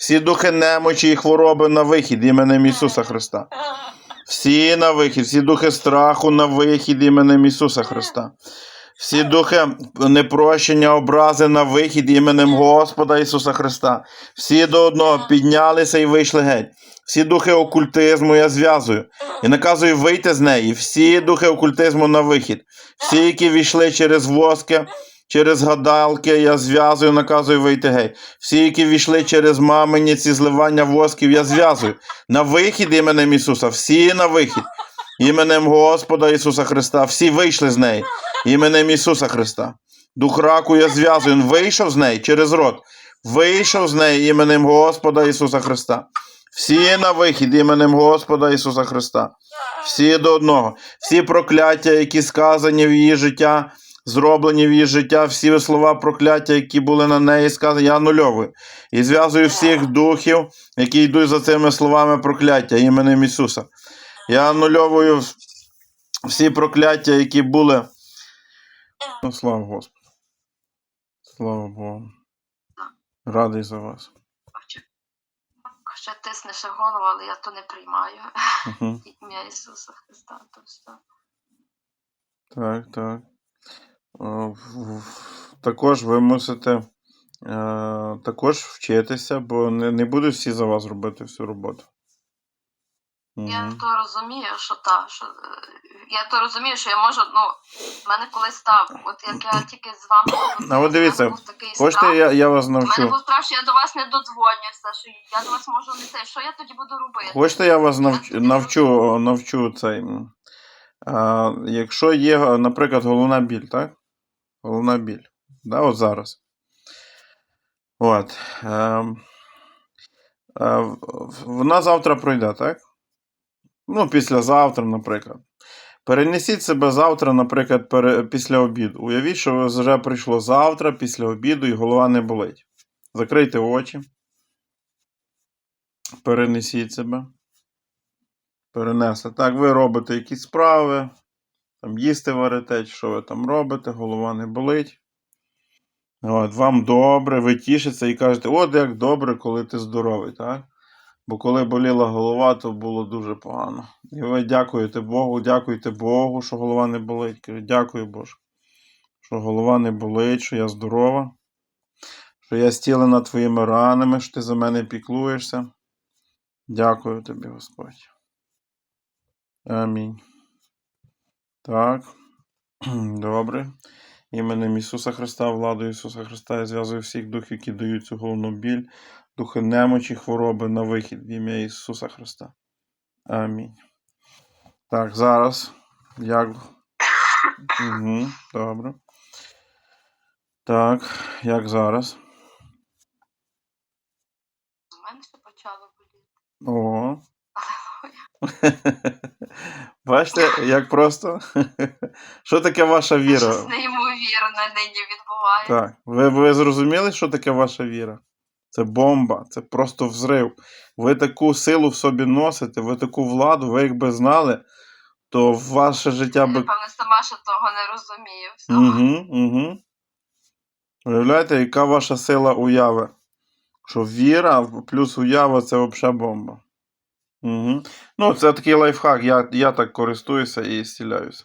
Всі духи немочі і хвороби на вихід іменем Ісуса Христа. Всі на вихід, всі духи страху на вихід іменем Ісуса Христа. Всі духи непрощення, образи на вихід іменем Господа Ісуса Христа. Всі до одного піднялися і вийшли геть. Всі духи окультизму я зв'язую і наказую вийти з неї. Всі духи окультизму на вихід. Всі, які війшли через воски, через гадалки, я зв'язую, наказую вийти геть. Всі, які війшли через мамині ці зливання восків, я зв'язую. На вихід іменем Ісуса. Всі на вихід. Іменем Господа Ісуса Христа. Всі вийшли з неї. Іменем Ісуса Христа. Дух раку я зв'язую. Він вийшов з неї через рот. Вийшов з неї іменем Господа Ісуса Христа. Всі на вихід іменем Господа Ісуса Христа. Всі до одного. Всі прокляття, які сказані в її життя, зроблені в її життя, всі слова прокляття, які були на неї сказані, я анульовую. І зв'язую всіх духів, які йдуть за цими словами прокляття іменем Ісуса. Я анульовую всі прокляття, які були. Ну, слава Господу. Слава Богу. Радий за вас. Ще тиснеш голову, але я то не приймаю. Ім'я Ісуса Христа, то все. Так, так. Е, Також ви мусите е, також вчитися, бо не, не будуть всі за вас робити всю роботу. Я Мгм. то розумію, що та, що е, я то розумію, що я можу, ну, в мене колись став, от як я тільки з вами А от дивіться, Хочете, я, я вас У мене навчу. був страх, що я до вас не додзвонюся, що я до вас можу не те. Що я тоді буду робити? Хочете, я вас навчу, навчу, навчу цей. А, якщо є, наприклад, головна біль, так? Головна біль. Да, от зараз. От. ем, е, в- в- вона завтра пройде, так? Ну, післязавтра, наприклад. Перенесіть себе завтра, наприклад, пере, після обіду. Уявіть, що вже прийшло завтра, після обіду, і голова не болить. Закрийте очі. Перенесіть себе. Перенесли. Так, ви робите якісь справи, там їсти варите, що ви там робите, голова не болить. От, вам добре, ви тішиться і кажете, от як добре, коли ти здоровий, так? Бо коли боліла голова, то було дуже погано. І ви дякуєте Богу, дякуєте Богу, що голова не болить. Дякую Боже, що голова не болить, що я здорова, що я стілена твоїми ранами, що ти за мене піклуєшся. Дякую тобі, Господь. Амінь. Так. Добре. Іменем Ісуса Христа, владою Ісуса Христа, я зв'язую всіх духів, які дають цю головну біль, духи немочі, хвороби на вихід в ім'я Ісуса Христа. Амінь. Так, зараз. Як. Угу, добре. Так, як зараз? У мене ще почало боліти. О. Бачите, як просто? Що таке ваша віра? Щось неймовірне нині відбувається. Так, ви, ви зрозуміли, що таке ваша віра? Це бомба, це просто взрив. Ви таку силу в собі носите, ви таку владу, ви якби знали, то ваше життя Я, би. напевно, сама ще того не розумію. всього. Угу, угу. Уявляєте, яка ваша сила уяви? Що віра плюс уява це взагалі бомба. Угу. Ну, це такий лайфхак, я, я так користуюся і зціляюся.